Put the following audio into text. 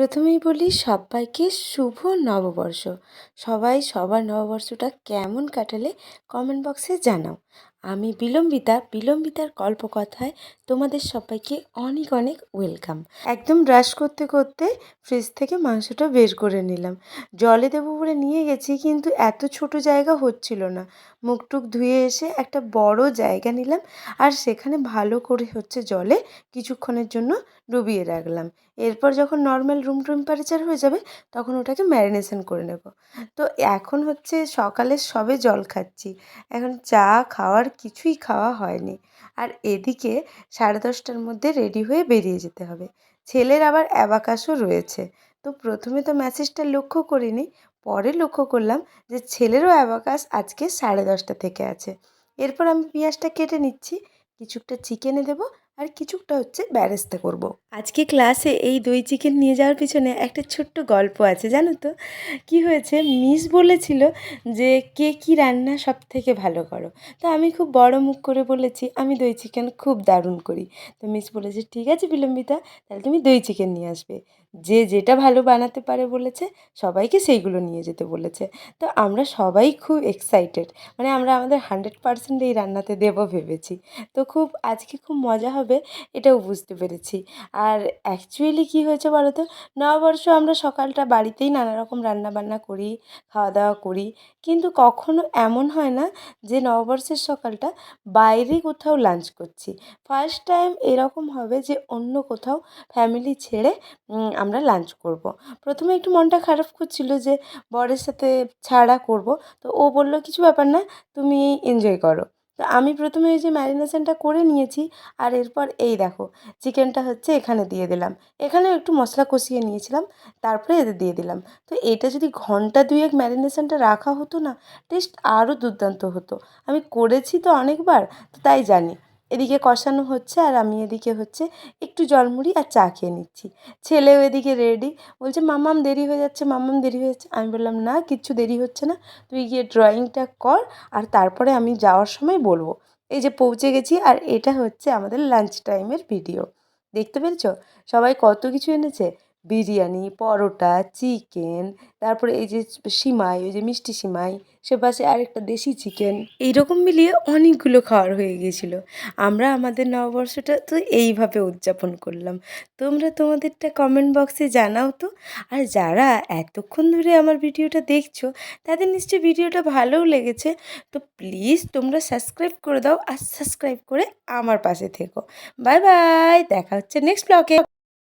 প্রথমেই বলি সবাইকে শুভ নববর্ষ। সবাই সবার নববর্ষটা কেমন কাটালে কমেন্ট বক্সে জানাও। আমি বিলম্বিতা, বিলম্বিতার গল্পকথায় তোমাদের সবাইকে অনেক অনেক ওয়েলকাম। একদম ব্রাশ করতে করতে ফ্রিজ থেকে মাংসটা বের করে নিলাম। জলে দেবো বলে নিয়ে গেছি কিন্তু এত ছোট জায়গা হচ্ছিল না। মুখ টুক ধুয়ে এসে একটা বড় জায়গা নিলাম আর সেখানে ভালো করে হচ্ছে জলে কিছুক্ষণের জন্য ডুবিয়ে রাখলাম। এরপর যখন নর্মাল রুম টেম্পারেচার হয়ে যাবে তখন ওটাকে ম্যারিনেশন করে নেব। তো এখন হচ্ছে সকালে সবে জল খাচ্ছি। এখন চা খাওয়ার কিছুই খাওয়া হয়নি। আর এদিকে সাড়ে দশটার মধ্যে রেডি হয়ে বেরিয়ে যেতে হবে। ছেলের আবার অ্যাবাকাসও রয়েছে। তো প্রথমে তো মেসেজটা লক্ষ্য করিনি, পরে লক্ষ্য করলাম যে ছেলেরও অ্যাবাকাস আজকে সাড়ে দশটা থেকে আছে। এরপর আমি পেঁয়াজটা কেটে নিচ্ছি, কিছুটা চিকেনে দেবো আর কিছুটা হচ্ছে ব্যারেস্তা করব। আজকে ক্লাসে এই দই চিকেন নিয়ে যাওয়ার পিছনে একটা ছোট্ট গল্প আছে, জানো তো? কি হয়েছে? মিস বলেছিল যে, কে কি রান্না সব থেকে ভালো করো? তো আমি খুব বড় মুখ করে বলেছি, আমি দই চিকেন খুব দারুণ করি। তো মিস বলেছে, ঠিক আছে বিলম্বিতা, তাহলে তুমি দই চিকেন নিয়ে আসবে। যে যেটা ভালো বানাতে পারে বলেছে, সবাইকে সেইগুলো নিয়ে যেতে বলেছে। তো আমরা সবাই খুব এক্সাইটেড মানে আমরা আমাদের হান্ড্রেড পার্সেন্ট এই রান্নাতে দেবো ভেবেছি। তো খুব, আজকে খুব মজা হবে এটাও বুঝতে পেরেছি। আর অ্যাকচুয়ালি কী হয়েছে বলো তো নববর্ষ আমরা সকালটা বাড়িতেই নানা রকম রান্নাবান্না করি খাওয়া দাওয়া করি, কিন্তু কখনো এমন হয় না যে নববর্ষের সকালটা বাইরে কোথাও লাঞ্চ করছি। ফার্স্ট টাইম এরকম হবে যে অন্য কোথাও ফ্যামিলি ছেড়ে আমরা লাঞ্চ করব। প্রথমে একটু মনটা খারাপ করছিল যে, বরের সাথে ছাড়া করব। তো ও বলল, কিছু ব্যাপার না, তুমি এনজয় করো। তো আমি প্রথমে ওই যে ম্যারিনেশনটা করে নিয়েছি, আর এরপর এই দেখো চিকেনটা হচ্ছে এখানে দিয়ে দিলাম। এখানেও একটু মশলা কষিয়ে নিয়েছিলাম, তারপরে এতে দিয়ে দিলাম। তো এটা যদি ঘণ্টা দুয়েক ম্যারিনেশনটা রাখা হতো না টেস্ট আরও দুর্দান্ত হতো। আমি করেছি তো অনেকবার, তো তাই জানি। এদিকে কষানো হচ্ছে আর আমি এদিকে হচ্ছে একটু জলমুড়ি আর চা খেয়ে নিচ্ছি। ছেলেও এদিকে রেডি বলছে মাম্মাম দেরি হয়ে যাচ্ছে মাম্মাম দেরি হয়ে যাচ্ছে। আমি বললাম, না, কিচ্ছু দেরি হচ্ছে না। তুই গিয়ে ড্রয়িংটা কর আর তারপরে আমি যাওয়ার সময় বলব। এই যে পৌঁছে গেছি আর এটা হচ্ছে আমাদের লাঞ্চ টাইমের ভিডিও দেখতে পেরেছ? সবাই কত কিছু এনেছে? বিরিয়ানি, পরোটা, চিকেন, তারপরে এই যে সিমাই, ওই যে মিষ্টি সিমাই, সে পাশে আরেকটা দেশি চিকেন, এইরকম মিলিয়ে অনেকগুলো খাওয়ার হয়ে গিয়েছিল আমরা আমাদের নববর্ষটা তো এইভাবে উদযাপন করলাম। তোমরা তোমাদেরটা কমেন্ট বক্সে জানাও তো। আর যারা এতক্ষণ ধরে আমার ভিডিওটা দেখছ, তাদের নিশ্চয়ই ভিডিওটা ভালোও লেগেছে। তো প্লিজ তোমরা সাবস্ক্রাইব করে দাও আর সাবস্ক্রাইব করে আমার পাশে থেকো। বাই বাই দেখা হচ্ছে নেক্সট ব্লগে